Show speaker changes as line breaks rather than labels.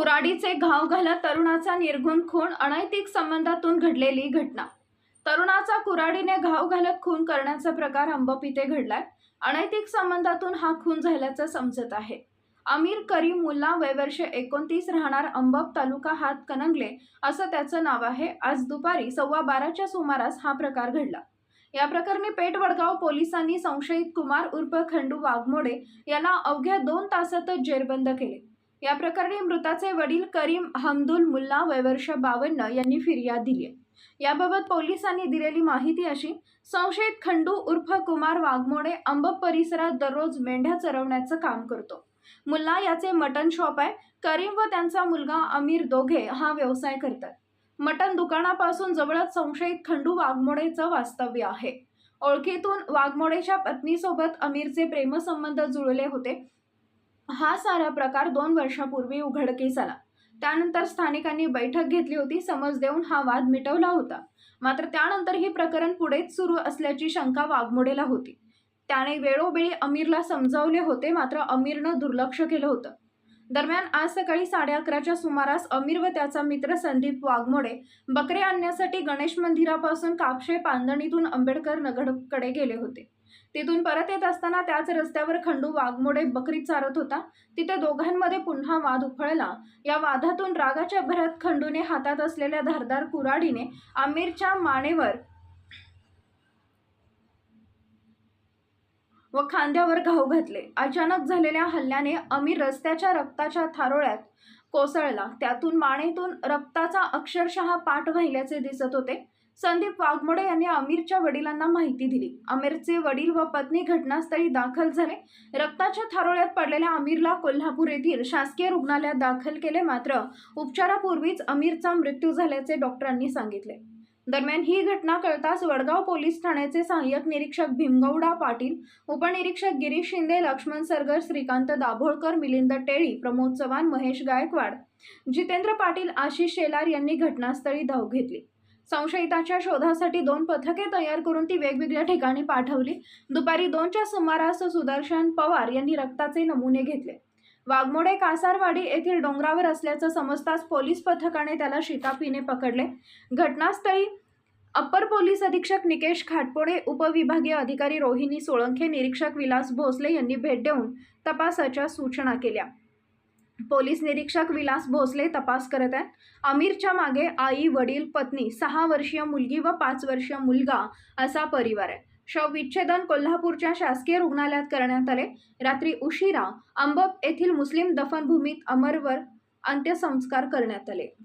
कुराडीचे घाव घालत तरुणाचा निर्गुण खून अनैतिक संबंधातून घडलेली घटना. तरुणाचा कुराडीने घाव घालत खून करण्याचा प्रकार अंबप इथे घडलाय. अनैतिक संबंधातून हा खून झाल्याचं समजत आहे. अमीर करीम मुल्ला वयवर्ष एकोणतीस राहणार अंबप तालुका हात कनंगले असं त्याचं नाव आहे. आज दुपारी सव्वा बाराच्या सुमारास हा प्रकार घडला. या प्रकरणी पेठ वडगाव पोलिसांनी संशयित कुमार उर्फ खंडू वाघमोडे यांना अवघ्या दोन तासातच जेरबंद केले. या प्रकरणी मृताचे वडील करीम हमदुल मुल्ला वयवर्ष बावन्न यांनी फिर्याद दिली आहे. याबाबत पोलिसांनी दिलेली माहिती अशी संशयित खंडू उर्फ कुमार वाघमोडे अंबप परिसरात दररोज मेंढ्या चरवण्याचं काम करतो. मुल्ला याचे मटन शॉप आहे. करीम व त्यांचा मुलगा अमीर दोघे हा व्यवसाय करतात. मटन दुकानापासून जवळच संशयित खंडू वाघमोडेचं वास्तव्य आहे. ओळखीतून वाघमोडेच्या पत्नीसोबत अमीरचे प्रेमसंबंध जुळले होते. हा सारा प्रकार दोन वर्षापूर्वी उघडकीस आला. त्यानंतर स्थानिकांनी बैठक घेतली होती समज देऊन हा वाद मिटवला होता. मात्र त्यानंतर हे प्रकरण पुढेच सुरू असल्याची शंका वाघमोडेला होती. त्याने वेळोवेळी अमीरला समजावले होते मात्र अमीरनं दुर्लक्ष केलं होतं. दरम्यान आज सकाळी साडे अकराच्या सुमारास अमीर व त्याचा मित्र संदीप वाघमोडे बकरे आणण्यासाठी गणेश मंदिरापासून कापशे पांदणीतून आंबेडकर नगरकडे गेले होते. तिथून परत येत असताना त्याच रस्त्यावर खंडू वाघमोडे बकरीत चारत होता. तिथे दोघांमध्ये पुन्हा वाद उफळला या वादातून रागाच्या भरात खंडूने हातात असलेल्या धारदार कुराडीने आमिरच्या मानेवर व खांद्यावर घाव घातले. अचानक झालेल्या हल्ल्याने अमीर रस्त्याच्या रक्ताच्या थारोळ्यात कोसळला. त्यातून मानेतून रक्ताचा अक्षरशः पाठ वाहिल्याचे दिसत होते. संदीप वाघमोडे यांनी अमीरच्या वडिलांना माहिती दिली. अमीरचे वडील व पत्नी घटनास्थळी दाखल झाले. रक्ताच्या थारोळ्यात पडलेल्या अमीरला कोल्हापूर येथील शासकीय रुग्णालयात दाखल केले मात्र उपचारापूर्वीच अमीरचा मृत्यू झाल्याचे डॉक्टरांनी सांगितले. दरम्यान ही घटना कळताच वडगाव पोलीस ठाण्याचे सहाय्यक निरीक्षक भीमगौडा पाटील उपनिरीक्षक गिरीश शिंदे लक्ष्मण सरगर श्रीकांत दाभोळकर मिलिंद टेळी प्रमोद चव्हाण महेश गायकवाड जितेंद्र पाटील आशिष शेलार यांनी घटनास्थळी धाव घेतली. संशयिताच्या शोधासाठी दोन पथके तयार करून ती वेगवेगळ्या ठिकाणी पाठवली. दुपारी दोनच्या सुमारास सुदर्शन पवार यांनी रक्ताचे नमुने घेतले. वाघमोडे कासारवाडी येथील डोंगरावर असल्याचं समजताच पोलीस पथकाने त्याला शिताफीने पकडले. घटनास्थळी अप्पर पोलीस अधीक्षक निकेश खाटपोडे उपविभागीय अधिकारी रोहिणी सोळंखे निरीक्षक विलास भोसले यांनी भेट देऊन तपासाच्या सूचना केल्या. पोलीस निरीक्षक विलास भोसले तपास करत आहेत. अमीरच्या मागे आई वडील पत्नी सहा वर्षीय मुलगी व पाच वर्षीय मुलगा असा परिवार आहे. शव विच्छेदन कोल्हापूरच्या शासकीय रुग्णालयात करण्यात आले. रात्री उशिरा अंबप येथील मुस्लिम दफनभूमीत अमरवर अंत्यसंस्कार करण्यात आले.